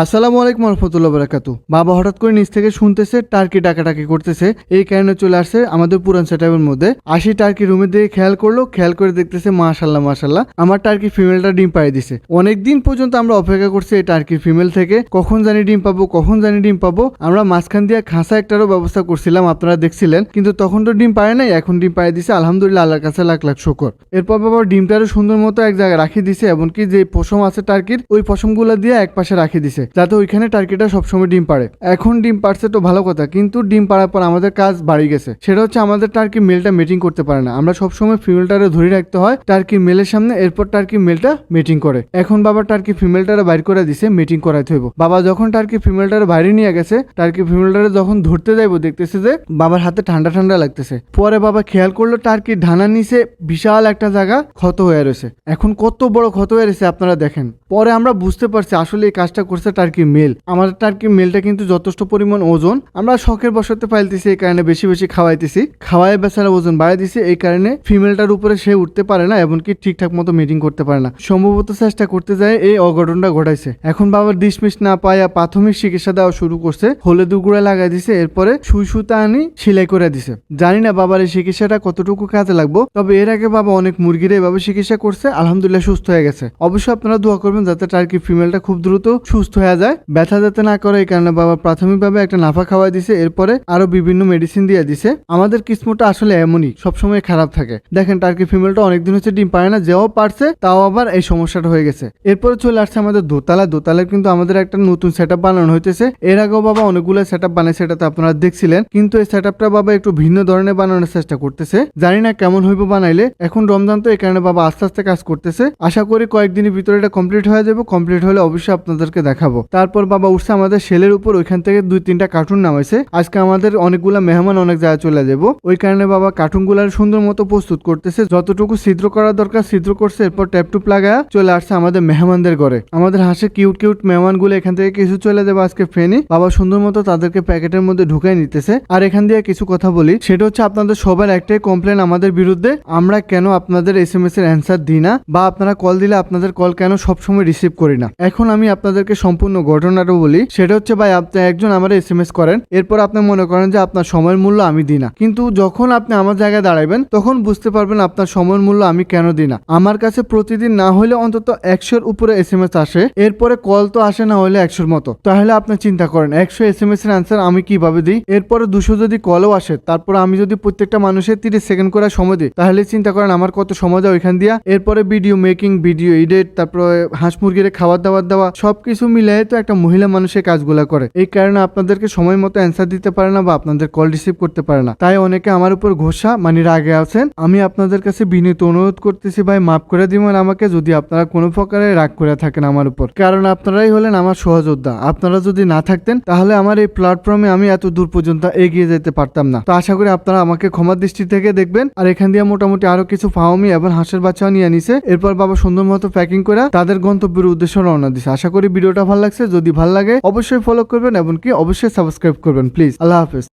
আসসালামু আলাইকুম রহমতুল্লাহ বারাকাতু বাবা হঠাৎ করে নিচ থেকে শুনতেছে টার্কি ডাকাটাকি করতেছে। এই কারণে চলে আসছে আমাদের পুরান সেটাপের মধ্যে। আসি টার্কি রুমের দিকে খেয়াল করল, খেয়াল করে দেখতেছে মাশাল্লাহ মাশাল্লাহ আমার টার্কি ফিমেলটা ডিম পাই দিছে। অনেকদিন পর্যন্ত আমরা অপেক্ষা করছি এই টার্কি ফিমেল থেকে, কখন জানি ডিম পাবো, কখন জানি ডিম পাবো। আমরা মাঝখান দিয়ে খাঁচা একটারও ব্যবস্থা করছিলাম, আপনারা দেখছিলেন, কিন্তু তখন তো ডিম পায় নাই, এখন ডিম পাই দিছে। আলহামদুলিল্লাহ, আল্লাহর কাছে লাখ লাখ শুকর। এরপর বাবা ডিমটারও সুন্দর মতো এক জায়গায় রাখি দিছে, এমনকি যে পশম আছে টার্কির, ওই পশমগুলো দিয়ে এক পাশে রাখি দিছে। যাতে ওইখানে টার্কিটা সবসময় ডিম পারে এখন ডিম পারছে তো ভালো কথা, কিন্তু ডিম পাড়ার পর আমাদের কাজ বাড়ি গেছে। সেটা হচ্ছে আমাদের টার্কি মেলটা মিটিং করতে পারে না। আমরা সবসময় ফিমেলটারে ধরে রাখতে হয় টার্কি মেলের সামনে, এরপর টার্কি মেলটা মিটিং করে। এখন বাবা টার্কি ফিমেলটারে বাইর করে দিছে মিটিং করাইতে হইব। বাবা যখন টার্কি ফিমেলটারে বাইরে নিয়ে গেছে, টার্কি ফিমেলটারে যখন ধরতে যাইবো, দেখতেছে যে বাবার হাতে ঠান্ডা ঠান্ডা লাগতেছে। পরে বাবা খেয়াল করল টার্কির ঢানার নিচে বিশাল একটা জায়গা ক্ষত হয়ে রয়েছে। এখন কত বড় ক্ষত হয়ে রয়েছে আপনারা দেখেন। পরে আমরা বুঝতে পারছি আসলে এই কাজটা করছে টার্কি মেল আমাদের টার্কি মেলটা কিন্তু যথেষ্ট পরিমাণ ওজন। আমরা শখের বসতে পাইতেছি এই কারণে বেশি বেশি খাওয়াইতেছি। খাওয়াই বেচারা ওজন বাড়াই দিছে, এই কারণে ফিমেলটার উপরে সে উঠতে পারে না, এমনকি ঠিকঠাক মতো মিটিং করতে পারে না। সম্ভবত চেষ্টা করতে যায়, এই অঘটনটা ঘটাইছে। এখন বাবার ডিসমিস না পায়া প্রাথমিক চিকিৎসা দেওয়া শুরু করছে হলে দুগুড়া লাগাই দিছে, এরপরে সুই সুতা আনি সেলাই করে দিছে। জানি না বাবার এই চিকিৎসাটা কতটুকু কাজে লাগবো, তবে এর আগে বাবা অনেক মুরগির এভাবে চিকিৎসা করছে, আলহামদুলিল্লাহ সুস্থ হয়ে গেছে। অবশ্যই আপনারা দোয়া করবেন যাতে টার্কি ফিমেলটা খুব দ্রুত সুস্থ হয়ে যায়। ব্যথা যাতে না করে এই কারণে বাবা প্রাথমিকভাবে একটা নাফা খাওয়াই দিছে, এরপরে আরও বিভিন্ন মেডিসিন দিয়ে দিছে। আমাদের কিসমটা আসলে এমনই, সবসময় খারাপ থাকে। দেখেন টার্কি ফিমেলটা অনেকদিন হচ্ছে ডিম পায় না, যেও পারছে, তাও আবার এই সমস্যাটা হয়ে গেছে। এরপরে চলে আসছে আমাদের দোতলা। দোতলায় কিন্তু আমাদের একটা নতুন সেট বানানো হইতেছে। এর আগেও বাবা অনেকগুলো সেট আপ বানায় সেটা সেটাতে আপনারা দেখছিলেন। কিন্তু এই সেট বাবা একটু ভিন্ন ধরনের বানানোর চেষ্টা করতেছে। জানি না কেমন হইব বানাইলে, এখন রমজান তো এই কারণে বাবা আস্তে আস্তে কাজ করতেছে। আশা করি কয়েকদিনের ভিতরে এটা কমপ্লিট হয়ে যাবে। কমপ্লিট হলে অবশ্যই আপনাদেরকে দেখাবো। তারপর বাবা উঠছে আমাদের সেলের উপর, ওইখান থেকে দুই তিনটা কার্টুন নামাইছে। আজকে আমাদের অনেকগুলা মেহমান অনেক জায়গায় চলে যাব। ওই কারণে বাবা কার্টুনগুলার সুন্দর মতো প্রস্তুত করতেছে। যতটুকু ছিদ্র করা দরকার ছিদ্র করছে, এরপর ট্যাপ টুপ লাগা চলে আসছে আমাদের মেহমানদের ঘরে। আমাদের হাসে কিউট কিউট মেহমানগুলো এখান থেকে কিছু চলে যাবে আজকে ফ্রেনি বাবা সুন্দর মতো তাদেরকে প্যাকেটের মধ্যে ঢুকাই নিতেছে। আর এখান দিয়ে কিছু কথা বলি। সেটা হচ্ছে আপনাদের সবার একটাই কমপ্লেন আমাদের বিরুদ্ধে। আমরা কেন আপনাদের এস এম এস এর অ্যান্সার দিই না? বা আপনারা কল দিলে আপনাদের কল কেন সবসময় রিসিভ করি না? এখন আমি আপনাদেরকে সম্পূর্ণ ঘটনাটা বলি, সেটা হচ্ছে ভাই আপনি একজন আমার এস এম এস করেন, এরপর আপনি মনে করেন যে আপনার সময়ের মূল্য আমি দিই না। কিন্তু যখন আপনি আমার জায়গায় দাঁড়াবেন তখন বুঝতে পারবেন আপনার সময়ের মূল্য আমি কেন দিই না। আমার কাছে প্রতিদিন না হলে অন্তত একশোর উপরে এস এম এস আসে, এরপরে কল তো আসে না হলে একশোর মতো। তাহলে আপনি চিন্তা করেন, একশো এস এম এস এর আনসার আমি কীভাবে দিই? এরপরে দুশো যদি কলও আসে, তারপর আমি যদি প্রত্যেকটা মানুষের তিরিশ সেকেন্ড করে সময় দিই, তাহলে চিন্তা করেন আমার কত সময় দেয় ওইখান দিয়া? এরপরে ভিডিও মেকিং ভিডিও এডিট তারপরে হাঁস মুরগির খাবার দাবার দেওয়া, সবকিছু মিলে তো একটা মহিলা মানুষের কাজগুলো করে। এই কারণে আপনাদেরকে সময় মতো অ্যান্সার দিতে পারে না বা আপনাদের কল রিসিভ করতে পারে না। তাই অনেকে আমার উপর ঘোষা মানে রাগে আছেন। আমি আপনাদের কাছে বিনীত অনুরোধ করতেছি, ভাই, মাফ করে দিবেন আমাকে যদি আপনারা কোনো প্রকারে রাগ করে থাকেন আমার উপর। কারণ আপনারাই হলেন আমার সহযোদ্ধা। আপনারা যদি না থাকতেন, তাহলে আমার এই প্ল্যাটফর্মে আমি এত দূর পর্যন্ত এগিয়ে যেতে পারতাম না। তো আশা করি আপনারা আমাকে ক্ষমার দৃষ্টি থেকে দেখবেন। আর এখান দিয়ে মোটামুটি আরও কিছু ফাওমি এবং হাঁসের বাচ্চাও নিয়ে নিছে। এরপর বাবা সুন্দর মতো প্যাকিং করে তাদের গন্তব্যের উদ্দেশ্যে রওনা দিছে। আশা করি ভিডিওটা ভালো লাগছে, যদি ভালো লাগে, অবশ্যই ফলো করবেন এবং কি অবশ্যই সাবস্ক্রাইব করবেন প্লিজ আল্লাহ হাফেজ।